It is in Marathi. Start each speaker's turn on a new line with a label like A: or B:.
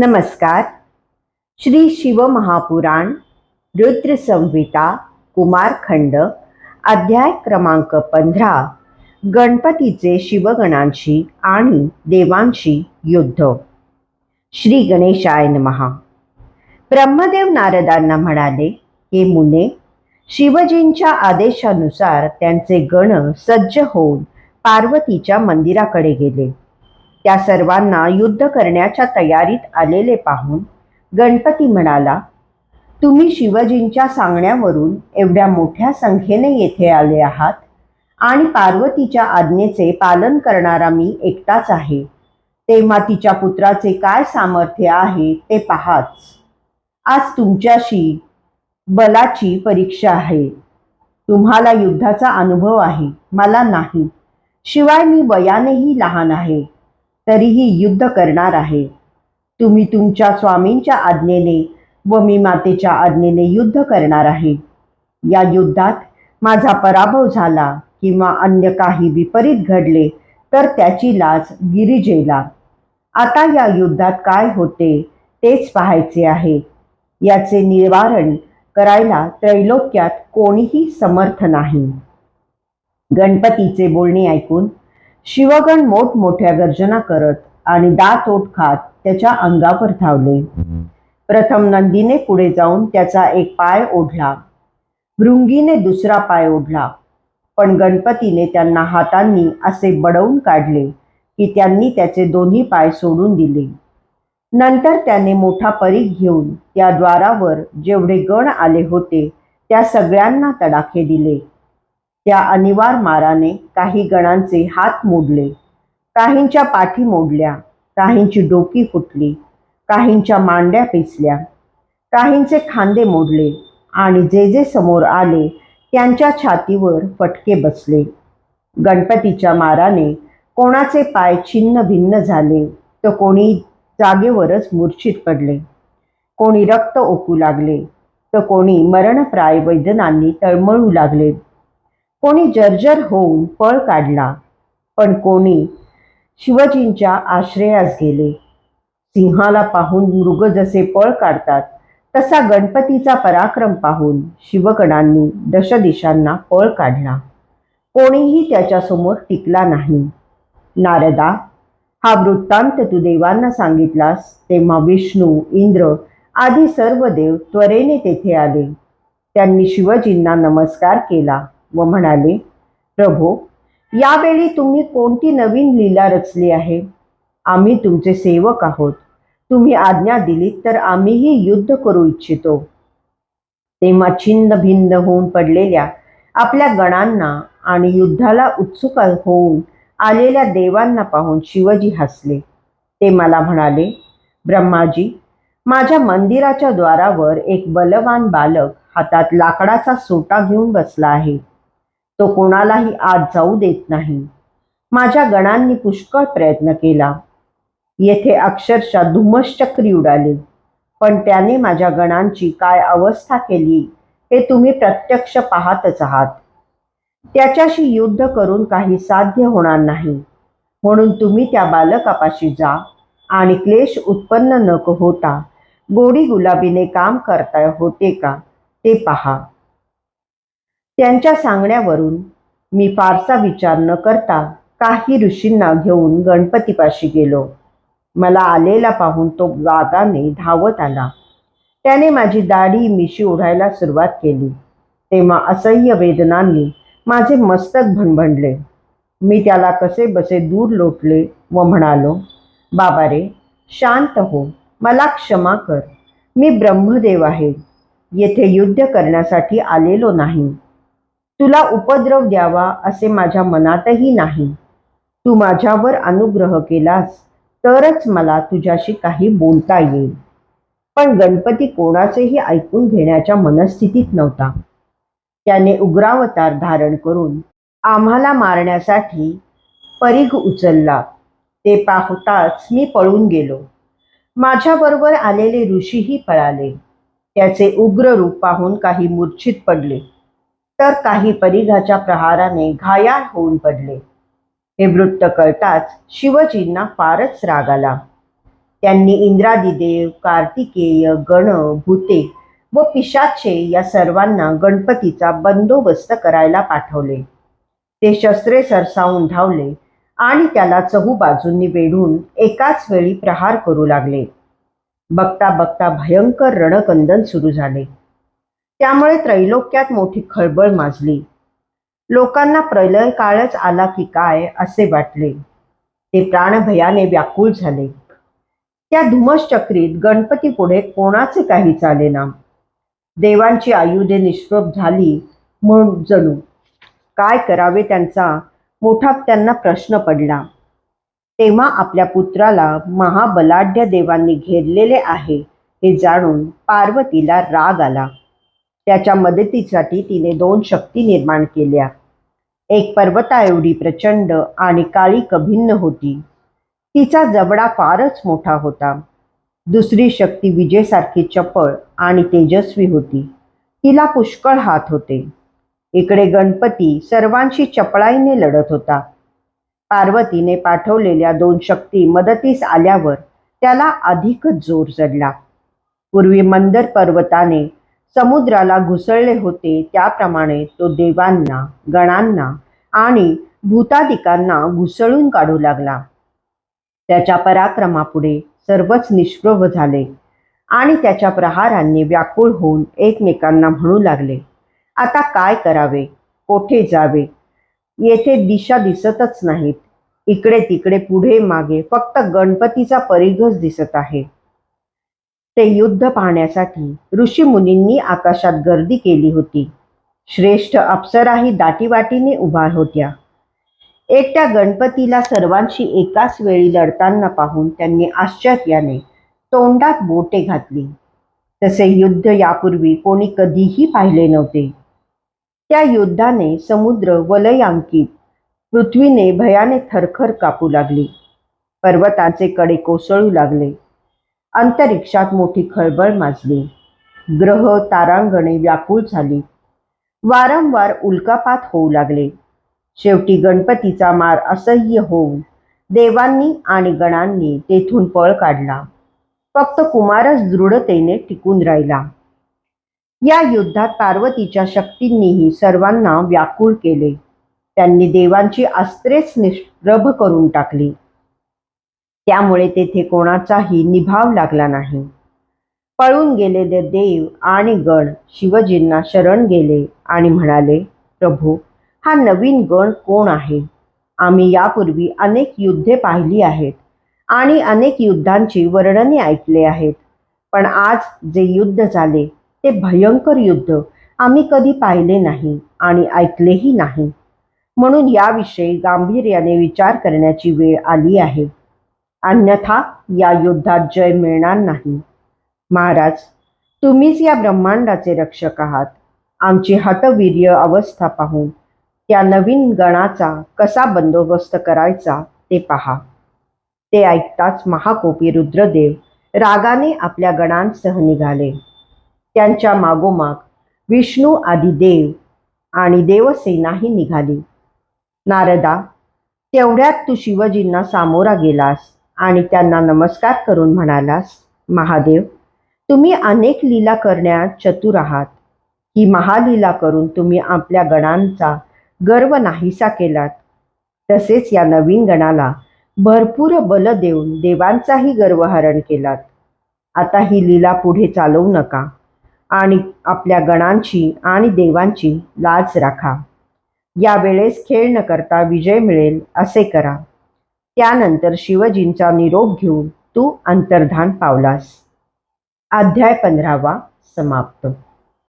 A: नमस्कार. श्री शिवमहापुराण रुद्र संहिता कुमारखंड अध्याय क्रमांक पंधरा गणपतीचे शिवगणांशी आणि देवांशी युद्ध. श्री गणेशाय नमहा. ब्रह्मदेव नारदांना म्हणाले हे मुने शिवजींच्या आदेशानुसार त्यांचे गण सज्ज होऊन पार्वतीच्या मंदिराकडे गेले. त्या सर्वांना युद्ध करण्याच्या तयारीत आलेले पाहून गणपती म्हणाला तुम्ही शिवजींच्या सांगण्यावरून एवढ्या मोठ्या संख्येने येथे आले आहात आणि पार्वतीच्या आज्ञेचे पालन करणारा मी एकटाच आहे. तेव्हा तिच्या पुत्राचे काय सामर्थ्य आहे ते पहाच. आज तुमच्याशी बलाची परीक्षा आहे. तुम्हाला युद्धाचा अनुभव आहे मला नाही. शिवाय मी वयानेही लहान आहे. तरीही युद्ध करणार आहे. तुम्ही तुमच्या स्वामींच्या आज्ञेने व मी मातेच्या आज्ञेने युद्ध करणार आहे. या युद्धात माझा पराभव झाला किंवा अन्य काही विपरीत घडले तर त्याची लाज गिरिजेला. आता या युद्धात काय होते तेच पाहायचे आहे. याचे निवारण करायला त्रैलोक्यात कोणीही समर्थ नाही. गणपतीचे बोलणे ऐकून शिवगण मोठमोठ्या गर्जना करत आणि दात ओठ खात त्याच्या अंगावर धावले. प्रथम नंदीने पुढे जाऊन त्याचा एक पाय ओढला. भृंगीने दुसरा पाय ओढला. पण गणपतीने त्यांना हातांनी असे बडवून काढले की त्यांनी त्याचे दोन्ही पाय सोडून दिले. नंतर त्याने मोठा परीघ घेऊन त्या द्वारावर जेवढे गण आले होते त्या सगळ्यांना तडाखे दिले. त्या अनिवार माराने काही गणांचे हात मोडले. काहींच्या पाठी मोडल्या काहींची डोकी फुटली काहींच्या मांड्या पिसल्या. काहींचे खांदे मोडले आणि जे जे समोर आले त्यांच्या छातीवर फटके बसले. गणपतीच्या माराने कोणाचे पाय छिन्न भिन्न झाले तर कोणी जागेवरच मूर्छित पडले. कोणी रक्त ओकू लागले तर कोणी मरणप्राय वैद्यनांनी तळमळू लागले. कोणी जर्जर होऊन पळ काढला पण कोणी शिवजींच्या आश्रयास गेले. सिंहाला पाहून मृग जसे पळ काढतात तसा गणपतीचा पराक्रम पाहून शिवगणांनी दशदिशांना पळ काढला. कोणीही त्याच्यासमोर टिकला नाही. नारदा हा वृत्तांत तू देवांना सांगितलास तेव्हा विष्णू इंद्र आदी सर्व देव त्वरेने तेथे आले. त्यांनी शिवजींना नमस्कार केला. व म्हणाले प्रभो यावेळी तुम्ही कोणती नवीन लीला रचली आहे? आम्ही तुमचे सेवक आहोत. तुम्ही आज्ञा दिलीत तर आम्हीही युद्ध करू इच्छितो. तेव्हा छिन्न भिन्न होऊन पडलेल्या आपल्या गणांना आणि युद्धाला उत्सुक होऊन आलेल्या देवांना पाहून शिवजी हसले. ते मला म्हणाले ब्रह्माजी माझ्या मंदिराच्या द्वारावर एक बलवान बालक हातात लाकडाचा सोटा घेऊन बसला आहे. तो कोणालाही आत जाऊ देत नाही. माझ्या गणांनी पुष्कळ प्रयत्न केला. येथे अक्षरशः धुमश्चक्री उडाली. पण त्याने माझ्या गणांची काय अवस्था केली हे तुम्ही प्रत्यक्ष पाहतच आहात. त्याच्याशी युद्ध करून काही साध्य होणार नाही. म्हणून तुम्ही त्या बालकापाशी जा आणि क्लेश उत्पन्न न होता. गोडी गुलाबीने काम करता होते का ते पहा. त्यांच्या सांगण्यावरून मी फारसा विचार न करता काही ऋषींना घेऊन गणपतीपाशी गेलो. मला आलेला पाहून तो वाघाने धावत आला. त्याने माझी दाढी मिशी ओढायला सुरुवात केली. तेव्हा असह्य वेदनांनी माझे मस्तक भणभणले मी त्याला कसे बसे दूर लोटले व म्हणालो बाबा रे शांत हो मला क्षमा कर. मी ब्रह्मदेव आहे. येथे युद्ध करण्यासाठी आलेलो नाही. तुला उपद्रव द्यावा असे माझ्या मनातही नाही. तू माझ्यावर अनुग्रह केलास तरच मला तुझ्याशी काही बोलता येईल. पण गणपती कोणाचेही ऐकून घेण्याच्या मनस्थितीत नव्हता. त्याने उग्रावतार धारण करून आम्हाला मारण्यासाठी परिघ उचलला. ते पाहताच मी पळून गेलो. माझ्याबरोबर आलेले ऋषीही पळाले. त्याचे उग्र रूप पाहून काही मूर्छित पडले. तर काही परिघाच्या प्रहाराने घायाळ होऊन पडले. हे वृत्त कळताच शिवजींना फारच राग आला. त्यांनी इंद्रादिदेव कार्तिकेय गण भूते व पिशाचे या सर्वांना गणपतीचा बंदोबस्त करायला पाठवले. ते शस्त्रे सरसावून धावले आणि त्याला चहू बाजूंनी वेढून एकाच वेळी प्रहार करू लागले. बघता बघता भयंकर रणकंदन सुरू झाले. त्यामुळे त्रैलोक्यात मोठी खळबळ माजली. लोकांना प्रलय काळच आला की काय असे वाटले. ते प्राणभयाने व्याकुळ झाले. त्या धुमश्चक्रीत गणपती पुढे कोणाचे काही चालेना देवांची आयुधे निष्प्रभ झाली म्हणून जणू. काय करावे त्यांचा मोठा त्यांना प्रश्न पडला. तेव्हा आपल्या पुत्राला महाबलाढ्य देवांनी घेरलेले आहे हे जाणून पार्वतीला राग आला. त्याच्या मदतीसाठी तिने दोन शक्ती निर्माण केल्या. एक पर्वता एवढी प्रचंड आणि काळी कभिन्न होती. तिचा जबडा फारच मोठा होता. दुसरी शक्ती विजेसारखी चपळ आणि तेजस्वी होती. तिला पुष्कळ हात होते. इकडे गणपती सर्वांशी चपळाईने लढत होता. पार्वतीने पाठवलेल्या दोन शक्ती मदतीस आल्यावर त्याला अधिकच जोर चढला पूर्वी मंदर पर्वताने समुद्राला घुसळले होते. त्याप्रमाणे तो देवांना गणांना आणि भूतादिकांना घुसळून काढू लागला. त्याच्या पराक्रमापुढे सर्वच निष्प्रभ झाले आणि त्याच्या प्रहारांनी व्याकुळ होऊन एकमेकांना म्हणू लागले आता काय करावे? कोठे जावे? येथे दिशा दिसतच नाहीत. इकडे तिकडे पुढे मागे फक्त गणपतीचा परिघच दिसत आहे. ते युद्ध पाहण्यासाठी ऋषीमुनींनी आकाशात गर्दी केली होती. श्रेष्ठ अप्सराही दाटीवाटीने उभा होत्या. एकट्या गणपतीला सर्वांशी एकाच वेळी लढताना पाहून त्यांनी आश्चर्याने तोंडात बोटे घातली. तसे युद्ध यापूर्वी कोणी कधीही पाहिले नव्हते. त्या युद्धाने समुद्र वलयांकित पृथ्वीने भयाने थरखर कापू लागली. पर्वताचे कडे कोसळू लागले. अंतरिक्षात मोठी खळबळ माजली. ग्रह तारांगणे व्याकुळ झाली. वारंवार उल्कापात होऊ लागले. शेवटी गणपतीचा मार असह्य होऊन देवांनी आणि गणांनी तेथून पळ काढला. फक्त कुमारच दृढतेने टिकून राहिला. या युद्धात पार्वतीच्या शक्तींनीही सर्वांना व्याकुळ केले. त्यांनी देवांची अस्त्रेच निष्प्रभ करून टाकली. त्यामुळे तेथे कोणाचाही निभाव लागला नाही. पळून गेलेले देव आणि गण शिवजींना शरण गेले आणि म्हणाले प्रभू हा नवीन गण कोण आहे? आम्ही यापूर्वी अनेक युद्धे पाहिली आहेत आणि अनेक युद्धांची वर्णने ऐकले आहेत. पण आज जे युद्ध झाले ते भयंकर युद्ध आम्ही कधी पाहिले नाही आणि ऐकलेही नाही. म्हणून याविषयी गांभीर्याने विचार करण्याची वेळ आली आहे. अन्यथा या युद्धात जय मिळणार नाही. महाराज तुम्हीच या ब्रह्मांडाचे रक्षक आहात. आमची हतवीर्य अवस्था पाहून त्या नवीन गणाचा कसा बंदोबस्त करायचा ते पहा. ते ऐकताच महाकोपी रुद्रदेव रागाने आपल्या गणांसह निघाले. त्यांच्या मागोमाग विष्णू आदी देव आणि देवसेनाही निघाली. नारदा तेवढ्यात तू शिवजींना सामोरा गेलास. आणि त्यांना नमस्कार करून म्हणालास महादेव तुम्ही अनेक लीला करण्यात चतुर आहात. ही महालीला करून तुम्ही आपल्या गणांचा गर्व नाहीसा केलात. तसेच या नवीन गणाला भरपूर बल देऊन देवांचाही गर्वहरण केलात. आता ही लीला पुढे चालवू नका आणि आपल्या गणांची आणि देवांची लाज राखा. यावेळेस खेळ न करता विजय मिळेल असे करा. त्यानंतर शिवजींचा निरोप घेऊन तू अंतर्धान पावलास. अध्याय पंधरावा समाप्त.